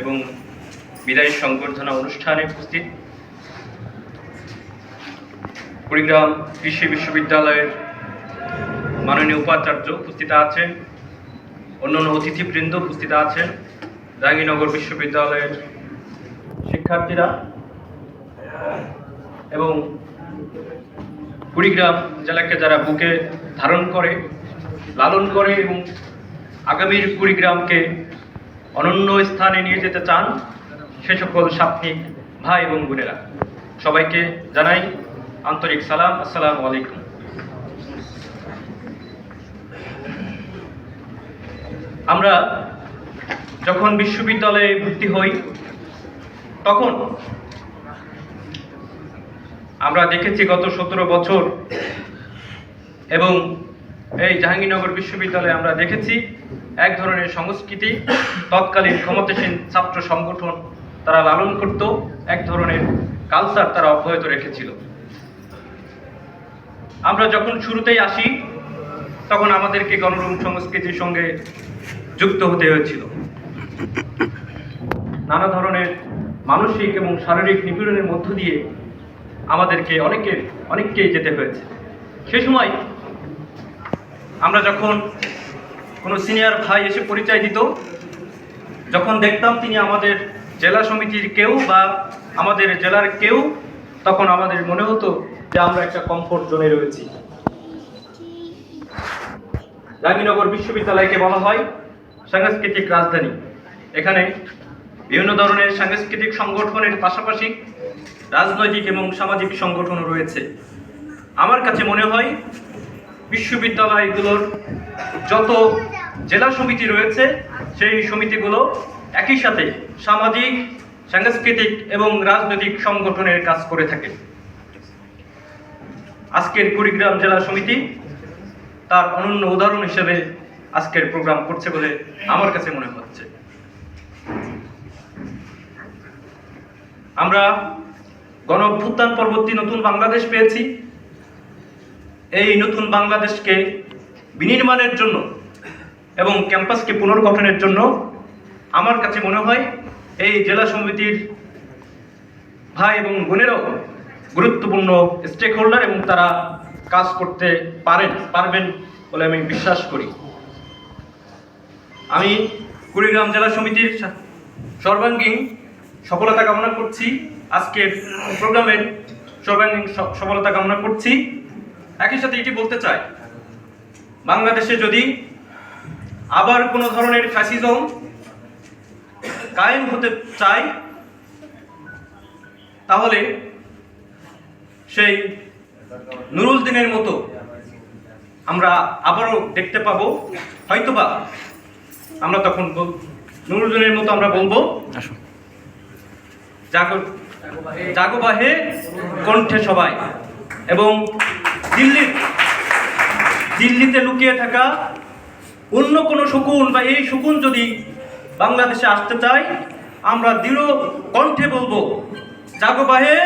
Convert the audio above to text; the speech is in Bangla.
এবং বিদায়ী সংবর্ধনা অনুষ্ঠানে উপস্থিত কুড়িগ্রাম কৃষি বিশ্ববিদ্যালয়ের মাননীয় উপাচার্য উপস্থিত আছেন, অন্যান্য অতিথিবৃন্দ উপস্থিত আছেন জাহাঙ্গীরনগর বিশ্ববিদ্যালয়ের শিক্ষার্থীরা এবং কুড়িগ্রাম জেলাকে যারা বুকে ধারণ করে, লালন করে এবং আগামীর কুড়িগ্রামকে অনন্য স্থানে নিয়ে যেতে চান সে সকল সাপ্তাহিক ভাই এবং বোনেরা। সবাইকে জানাই আন্তরিক সালাম, আসসালামু আলাইকুম। আমরা যখন বিশ্ববিদ্যালয়ে ভর্তি হই, তখন আমরা দেখেছি গত সতেরো বছর এবং এই জাহাঙ্গীরনগর বিশ্ববিদ্যালয়ে আমরা দেখেছি এক ধরনের সংস্কৃতি, তৎকালীন ক্ষমতাসীন ছাত্র সংগঠন তারা লালন করত, এক ধরনের কালচার তারা অব্যাহত রেখেছিল। আমরা যখন শুরুতেই আসি, তখন আমাদেরকে গণরুম সংস্কৃতির সঙ্গে যুক্ত হতে হয়েছিল। নানা ধরনের মানসিক এবং শারীরিক নিপীড়নের মধ্য দিয়ে আমাদেরকে অনেকের, অনেককেই যেতে হয়েছে। সে সময় আমরা যখন কোনো সিনিয়র ভাই এসে পরিচয় দিত, যখন দেখতাম তিনি আমাদের জেলা সমিতির কেউ বা আমাদের জেলার কেউ, তখন আমাদের মনে হতো যে আমরা একটা কমফোর্ট জোনে রয়েছি। জাহাঙ্গীরনগর বিশ্ববিদ্যালয়কে বলা হয় সাংস্কৃতিক রাজধানী। এখানে বিভিন্ন ধরনের সাংস্কৃতিক সংগঠনের পাশাপাশি রাজনৈতিক এবং সামাজিক সংগঠনও রয়েছে। আমার কাছে মনে হয় বিশ্ববিদ্যালয়গুলোর যত জেলা সমিতি রয়েছে, সেই সমিতিগুলো একই সাথে সামাজিক, সাংস্কৃতিক এবং রাজনৈতিক সংগঠনের কাজ করে থাকে। আজকের কুড়িগ্রাম জেলা সমিতি তার অনন্য উদাহরণ হিসেবে আজকের প্রোগ্রাম করছে বলে আমার কাছে মনে হচ্ছে। আমরা গণ অভ্যুত্থান পরবর্তী নতুন বাংলাদেশ পেয়েছি। এই নতুন বাংলাদেশকে বিনির্মাণের জন্য এবং ক্যাম্পাসকে পুনর্গঠনের জন্য আমার কাছে মনে হয় এই জেলা সমিতির ভাই এবং বোনেরাও গুরুত্বপূর্ণ স্টেক হোল্ডার এবং তারা কাজ করতে পারেন, পারবেন বলে আমি বিশ্বাস করি। আমি কুড়িগ্রাম জেলা সমিতির সর্বাঙ্গীন সফলতা কামনা করছি। আজকের প্রোগ্রামের সর্বাঙ্গীন সফলতা কামনা করছি। একই সাথে এটি বলতে চাই বাংলাদেশে যদি আবার কোনো ধরনের ফ্যাসিজম কায়েম হতে চায় তাহলে সেই নুরুল দিনের মতো আমরা আবারও দেখতে পাবো হয়তোবা আমরা তখন নুরুল দিনের মতো আমরা বলব জাগো জাগোবাহে কণ্ঠে সবাই এবং দিল্লির দিল্লিতে লুকিয়ে থাকা অন্য কোনো শকুন বা এই শকুন যদি বাংলাদেশে আসতে চায়, আমরা দৃঢ় কণ্ঠে বলব জাগোবাহে